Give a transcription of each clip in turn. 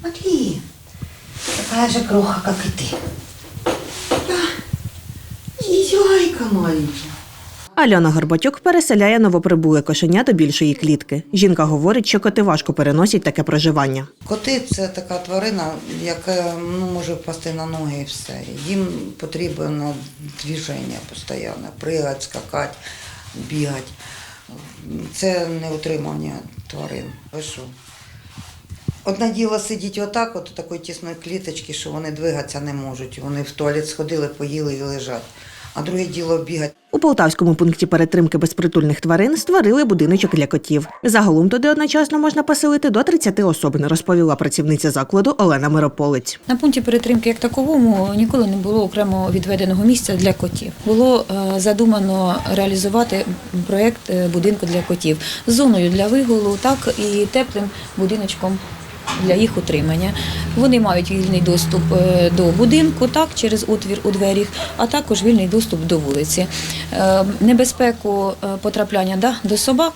Смотри, такая же кроха, как и ты. Да, зайка маленькая. Альона Горбатюк переселяє новоприбуле кошеня до більшої клітки. Жінка говорить, що коти важко переносять таке проживання. Коти це така тварина, яка ну, може впасти на ноги і все. Їм потрібно движення постійно, пригати, скакати, бігати. Це не утримання тварин. Ви що? Одне діло сидіти отак, от у такої тісної кліточки, що вони двигатися не можуть. Вони в туалет сходили, поїли і лежать. А друге діло бігати. У Полтавському пункті перетримки безпритульних тварин створили будиночок для котів. Загалом туди одночасно можна поселити до 30 особин, розповіла працівниця закладу Олена Мирополець. На пункті перетримки як таковому ніколи не було окремо відведеного місця для котів. Було е, задумано реалізувати проєкт е, будинку для котів з зоною для вигулу, так і теплим будиночком. Для їх утримання вони мають вільний доступ е, до будинку, так через отвір у двері, а також вільний доступ до вулиці. Е, Небезпеку е, потрапляння да, до собак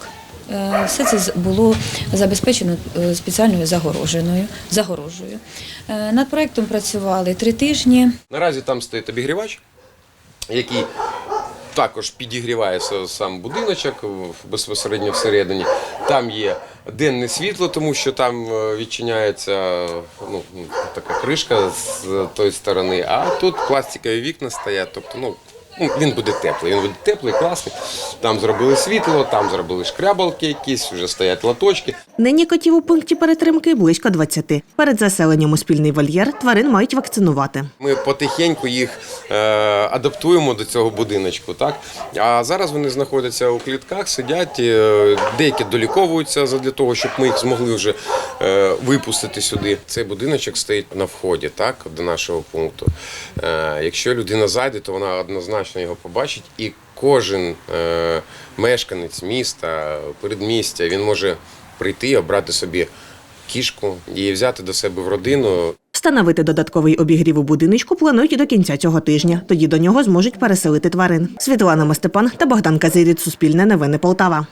Все це було забезпечено спеціальною загороженою загорожею. Над проектом працювали три тижні. Наразі там стоїть обігрівач, який також підігріває сам будиночок безпосередньо всередині. Там є денне світло, тому що там е, відчиняється ну, така кришка з тої сторони, а тут пластикові вікна стоять. Тобто, ну, він буде теплий, він буде теплий, класний. Там зробили світло, там зробили шкрябалки якісь, вже стоять латочки. Нині котів у пункті перетримки близько 20. Перед заселенням у спільний вольєр тварин мають вакцинувати. Ми потихеньку їх е, адаптуємо до цього будиночку. Так? А зараз вони знаходяться у клітках, сидять, е, деякі доліковуються для того, щоб ми їх змогли вже е, випустити сюди. Цей будиночок стоїть на вході так, до нашого пункту. Е, якщо людина зайде, то вона однозначно його побачить. І кожен е, мешканець міста, передмістя, він може прийти обрати собі кішку і взяти до себе в родину. Встановити додатковий обігрів у будиночку планують до кінця цього тижня. Тоді до нього зможуть переселити тварин. Світлана Мастепан та Богдан Казиріт. Суспільне новини Полтава.